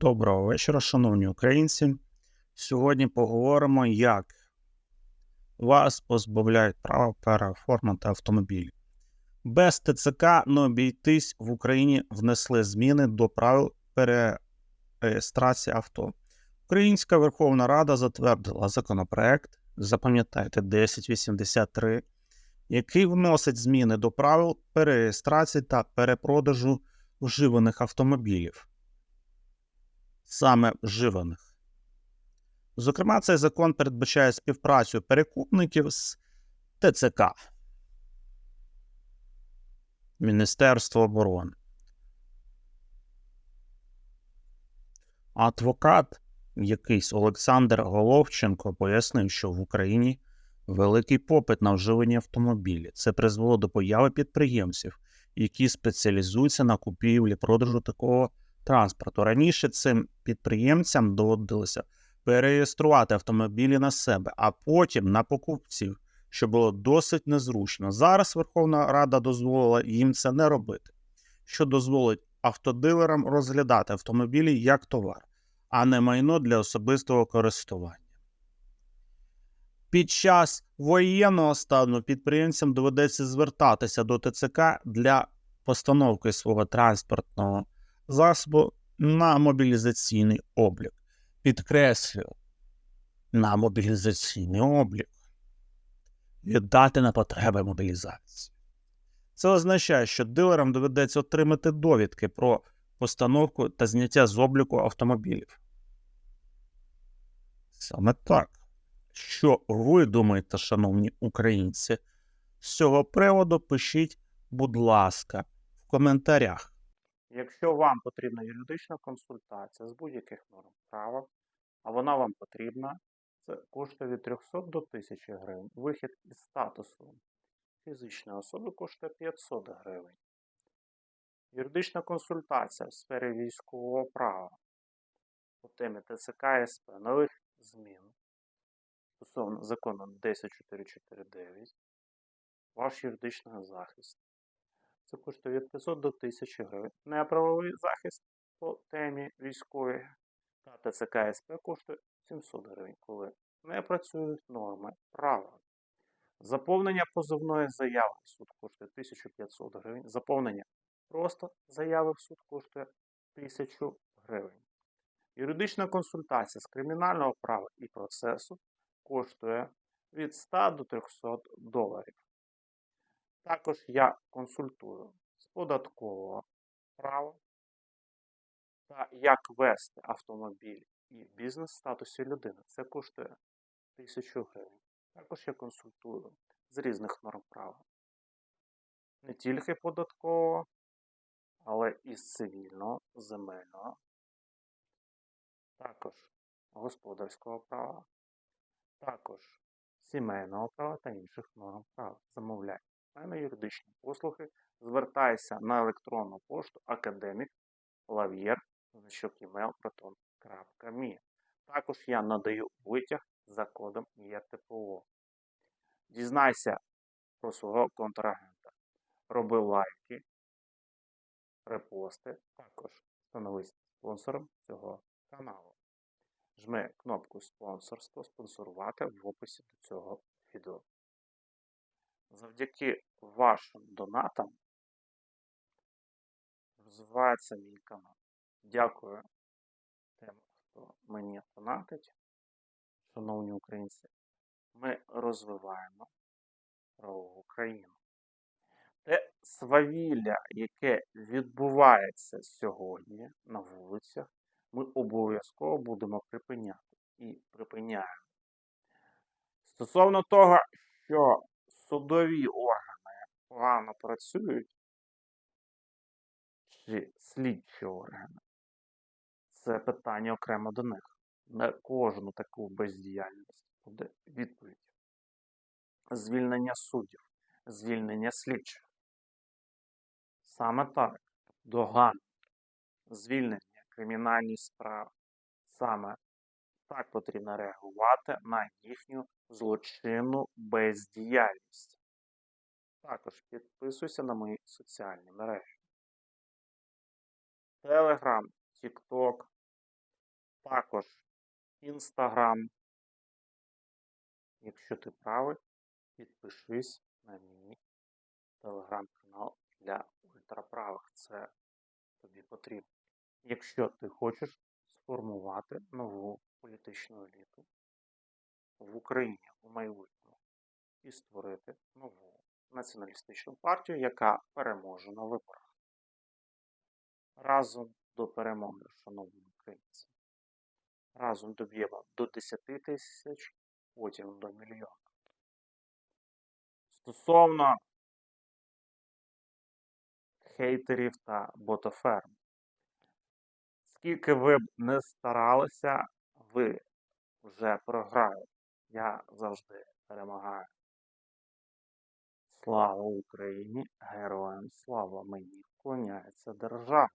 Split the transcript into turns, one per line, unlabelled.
Доброго вечора, шановні українці. Сьогодні поговоримо, як вас позбавляють права переоформити автомобілі. Без ТЦК не обійтись в Україні внесли зміни до правил перереєстрації авто. Українська Верховна Рада затвердила законопроект, запам'ятайте 1083, який вносить зміни до правил перереєстрації та перепродажу вживаних автомобілів саме вживаних. Зокрема, цей закон передбачає співпрацю перекупників з ТЦК Міністерство оборони. Адвокат якийсь Олександр Головченко пояснив, що в Україні великий попит на вживані автомобілі. Це призвело до появи підприємців, які спеціалізуються на купівлі продажу такого транспорту. Раніше цим підприємцям доводилося перереєструвати автомобілі на себе, а потім на покупців, що було досить незручно. Зараз Верховна Рада дозволила їм це не робити, що дозволить автодилерам розглядати автомобілі як товар, а не майно для особистого користування. Під час воєнного стану підприємцям доведеться звертатися до ТЦК для постановки свого транспортного засобу на мобілізаційний облік. Підкреслюю, на мобілізаційний облік. Віддати на потреби мобілізації. Це означає, що дилерам доведеться отримати довідки про постановку та зняття з обліку автомобілів. Саме так. Що ви думаєте, шановні українці, з цього приводу пишіть, будь ласка, в коментарях. Якщо вам потрібна юридична консультація з будь-яких норм права, а вона вам потрібна, це коштує від 300 до 1000 гривень. Вихід із статусу фізичної особи коштує 500 гривень. Юридична консультація в сфері військового права по темі ТЦК СП нових змін стосовно закону 10449, ваш юридичний захист. Це коштує від 500 до 1000 гривень. Неправовий захист по темі військової та ТЦК СП коштує 700 гривень, коли не працюють норми права. Заповнення позовної заяви в суд коштує 1500 гривень. Заповнення просто заяви в суд коштує 1000 гривень. Юридична консультація з кримінального права і процесу коштує від 100 до 300 доларів. Також я консультую з податкового права та як вести автомобіль і бізнес в статусі людини. Це коштує 1000 гривень. Також я консультую з різних норм права. Не тільки податкового, але і з цивільного, земельного, також господарського права, також сімейного права та інших норм права. Замовляй мене юридичні послуги, звертайся на електронну пошту академік лав'єр Також я надаю витяг за кодом ЄТПО. Дізнайся про свого контрагента. Роби лайки, репости, також становись спонсором цього каналу. Жми кнопку спонсорство, спонсорувати в описі до цього відео. Завдяки вашим донатам розвивається мій канал. Дякую тим, хто мені донатить. Шановні українці, ми розвиваємо Україну. Те свавілля, яке відбувається сьогодні на вулицях, ми обов'язково будемо припиняти і припиняємо. Стосовно того, що судові органи погано працюють, чи слідчі органи, це питання окремо до них. На кожну таку бездіяльність буде відповідь. Звільнення суддів, звільнення слідчих. Саме так, доган, звільнення кримінальні справи. Саме так потрібно реагувати на їхню злочинну бездіяльність. Також підписуйся на мої соціальні мережі. Telegram, TikTok, також Інстаграм. Якщо ти правий, підпишись на мій телеграм-канал для ультраправих. Це тобі потрібно. Якщо ти хочеш сформувати нову політичну еліту в Україні у майбутньому і створити нову націоналістичну партію, яка переможе на виборах. Разом до перемоги, шановні українці. Разом доб'ємо до 10 тисяч, потім до мільйона. Стосовно хейтерів та ботоферм. Скільки ви б не старалися, ви вже програєте. Я завжди перемагаю. Слава Україні! Героям слава! Мені вклоняється держава.